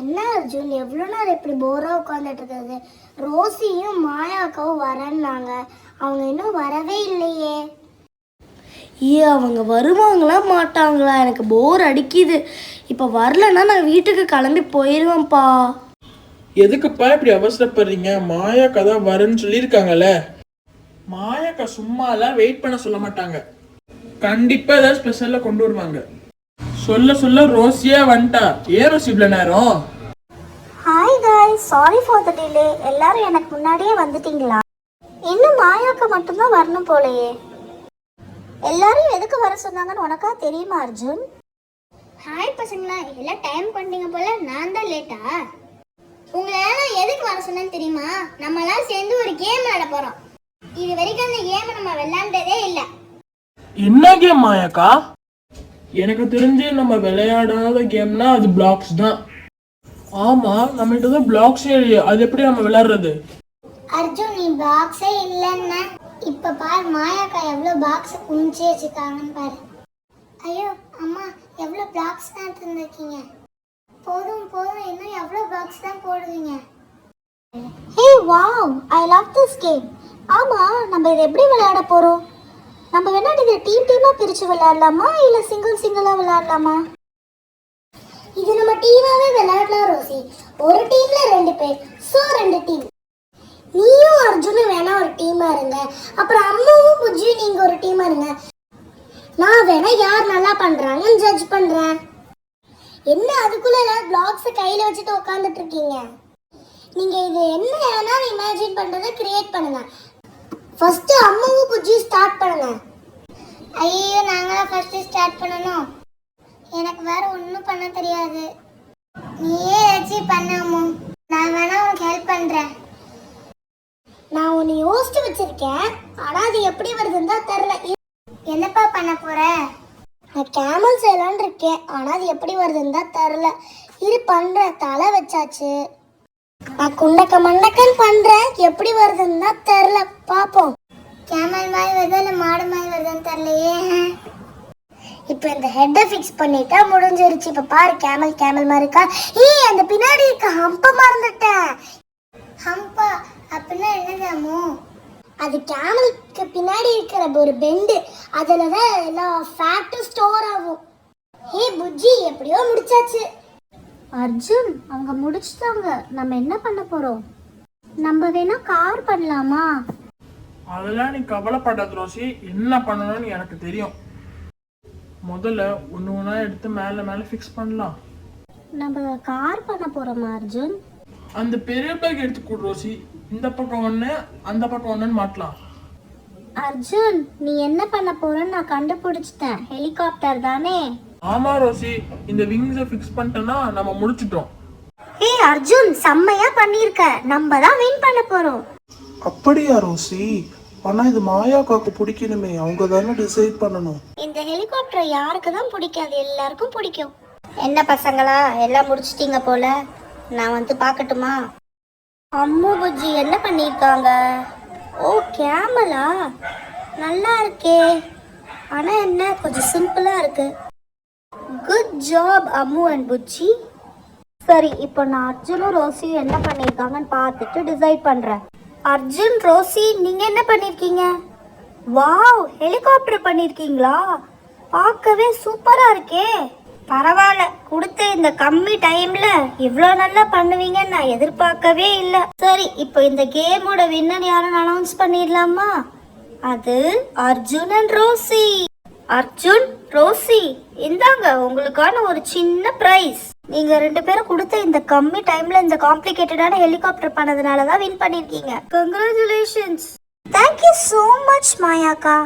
என்ன அர்ஜுன் எவ்வளோ நேரம் இப்படி போராக உட்காந்துட்டு இருக்கிறது ரோசியும் மாயாக்காவும் வரேன்னாங்க. அவங்க இன்னும் வரவே இல்லையே. ஏ அவங்க வருவாங்களா மாட்டாங்களா? எனக்கு போர் அடிக்குது. இப்போ வரலன்னா நான் வீட்டுக்கு கிளம்பி போயிடுவேன்ப்பா எதுக்குப்பா இப்படி அவசரப்படுறீங்க? மாயாக்கா தான் வரேன்னு சொல்லியிருக்காங்கல்ல. மாயாக்கா சும்மாலாம் வெயிட் பண்ண சொல்ல மாட்டாங்க. கண்டிப்பா ஏதாவது ஸ்பெஷலா கொண்டு வருவாங்க. சொல்ல சொல்ல ரோசியா வந்துட்டா. ஏன் ரோசி இவ்வளவு நேரம்? ஹாய் காய் சாரி ஃபார் த டிலே எல்லாரும் எனக்கு முன்னாடியே வந்துட்டீங்களா? இன்னும் மாயாக்கா மட்டும்தான் வரணும் போலயே. எல்லாரும் எதுக்கு வர சொன்னாங்கன்னு உனக்கா தெரியுமா அர்ஜுன்? ஹாய் பசங்களா எல்லாம் டைம் பண்ணிட்டீங்க போல நான் தான் லேட்டா உங்களை எல்லாம் எதுக்கு வர சொன்னேன்னு தெரியுமா? நம்ம எல்லாம் சேர்ந்து ஒரு கேம் விளையாட போறோம். இது வரைக்கும் அந்த கேம் நம்ம விளையாண்டதே இல்லை. என்ன கேம் மாயாக்கா? எனக்கு தெரிஞ்சு நம்ம விளையாடாத கேம்னா அது பிளாக்ஸ் தான். ஆமா நம்மள்ட்ட தான் பிளாக்ஸே இல்லையா. அது எப்படி நம்ம விளையாடுறது? அர்ஜுன் நீ பாக்ஸே இல்லைன்னா இப்ப பார் மாயாக்கா எவ்வளவு பாக்ஸ் குமிச்சு வச்சுக்காங்கன்னு பாரு. ஐயோ அம்மா எவ்வளவு பாக்ஸ் தான் தந்திருக்கீங்க போதும் போதும் இன்னும் எவ்வளவு பாக்ஸ் தான் போடுவீங்க? Hey wow I love this game ஆமா நம்ம இதை எப்படி விளையாட போறோம்? நம்ம வேணா இதை டீம் டீமா பிரிச்சு விளையாடலாமா? இல்ல சிங்கிள் சிங்கிளா விளையாடலாமா? இது நம்ம டீமாவே விளையாடலாம் ரோசி. ஒரு டீம்ல ரெண்டு பேர். சோ ரெண்டு டீம் நீயும் அர்ஜுனும் வேணா ஒரு டீமா இருங்க. அப்புறம் அம்மாவும் புஜ்ஜியும் நீங்க ஒரு டீமா இருங்க. நான் வேணா யார் நல்லா பண்றாங்கன்னு ஜட்ஜ் பண்றேன். என்ன அதுக்குள்ள எல்லாரும் பிளாக்ஸ் கையில வச்சுட்டு உட்காந்துட்டு இருக்கீங்க? நீங்க இது என்ன வேணாலும் இமேஜின் பண்றதை கிரியேட் பண்ணுங்க. ஃபர்ஸ்ட் அம்மாவும் புஜ்ஜியும் ஸ்டார்ட் பண்ணுங்க ஐயோ நாங்களாம் ஃபர்ஸ்ட் ஸ்டார்ட் பண்ணணும். எனக்கு வேற ஒன்றும் பண்ண தெரியாது. நீயே ஏதாச்சும் பண்ணாமோ நான் வேணா உனக்கு ஹெல்ப் பண்றேன். நான் உன்னை யோசிச்சு வச்சிருக்கேன். ஆனா அது எப்படி வருதுன்னு தான் தெரில என்னப்பா பண்ண போற? நான் கேமல் செய்யலான்னு இருக்கேன். ஆனா அது எப்படி வருதுன்னு தான் தெரில இரு பண்ற தலை வச்சாச்சு. நான் குண்டக்க மண்டக்கன் பண்றேன். எப்படி வருதுன்னு தான் தெரியல. பாப்போம். கேமல் மாதிரி வருதா இல்ல மாடு மாதிரி வருதுன்னு தெரியலையே. இப்போ இந்த ஹெட்டை ஃபிக்ஸ் பண்ணிட்டா முடிஞ்சிருச்சு. இப்போ பாரு கேமல் கேமல் மாதிரி இருக்கா? ஏய் அந்த பின்னாடி இருக்க ஹம்ப மறந்துட்டேன். ஹம்பா அப்படின்னா என்னதாமோ அது கேமலுக்கு பின்னாடி இருக்கிற ஒரு பெண்டு அதில் தான் எல்லா ஃபேட்டும் ஸ்டோர் ஆகும். ஏ புஜ்ஜி எப்படியோ முடிச்சாச்சு. அர்ஜுன் அவங்க முடிச்சிட்டாங்க. நம்ம என்ன பண்ண போறோம்? நம்ம வேணா கார் பண்ணலாமா? அதெல்லாம் நீ கவலைப்படாத ரோசி என்ன பண்ணணும்னு எனக்கு தெரியும். முதல்ல ஒன்று ஒன்றா எடுத்து மேலே மேலே ஃபிக்ஸ் பண்ணலாம். நம்ம கார் பண்ண போறோமா அர்ஜுன்? அந்த பெரிய பேக் எடுத்து கொடு ரோசி இந்த பக்கம் ஒன்று அந்த பக்கம் ஒன்றுன்னு மாட்டலாம். அர்ஜுன் நீ என்ன பண்ண போறன்னு நான் கண்டுபிடிச்சிட்டேன். ஹெலிகாப்டர் தானே? ஆமா ரோசி இந்த விங்ஸை ஃபிக்ஸ் பண்ணிட்டோன்னா நம்ம முடிச்சிட்டோம். ஏய் அர்ஜுன் செம்மையா பண்ணிருக்க. நம்ம தான் வின் பண்ண போறோம். அப்படியா ரோசி? ஆனா இது மாயாக்காக்கு பிடிக்கணுமே. அவங்க தானே டிசைட் பண்ணணும். இந்த ஹெலிகாப்டர் யாருக்கு தான் பிடிக்காது? எல்லாருக்கும் பிடிக்கும். என்ன பசங்களா? எல்லாம் முடிச்சிட்டீங்க போல. நான் வந்து பார்க்கட்டுமா? அம்மு புஜ்ஜி என்ன பண்ணியிருக்காங்க? ஓ கேமலா நல்லா இருக்கே. ஆனா என்ன? கொஞ்சம் சிம்பிளா இருக்கு. Good job Ammu and Puchi சரி இப்போ நான் அர்ஜுனும் ரோசியும் என்ன பண்ணியிருக்காங்கன்னு பார்த்துட்டு டிசைட் பண்ணுறேன் அர்ஜுன் ரோசி நீங்கள் என்ன பண்ணியிருக்கீங்க வாவ் ஹெலிகாப்டர் பண்ணியிருக்கீங்களா பார்க்கவே சூப்பராக இருக்கே. பரவாயில்ல கொடுத்த இந்த கம்மி டைம்ல இவ்வளோ நல்லா பண்ணுவீங்கன்னு நான் எதிர்பார்க்கவே இல்லை. சரி இப்போ இந்த கேமோட வின்னர் யாரும் அனௌன்ஸ் பண்ணிடலாமா? அது Arjun and Rosie. Arjun Rosie இந்தாங்க உங்களுக்கான ஒரு சின்ன பிரைஸ் நீங்க ரெண்டு பேரும் கொடுத்த இந்த கம்மி டைம்ல இந்த காம்ப்ளிகேட்டடான ஹெலிகாப்டர் பண்ணதுனால தான் வின் பண்ணிருக்கீங்க congratulations thank you so much மாயாக்கா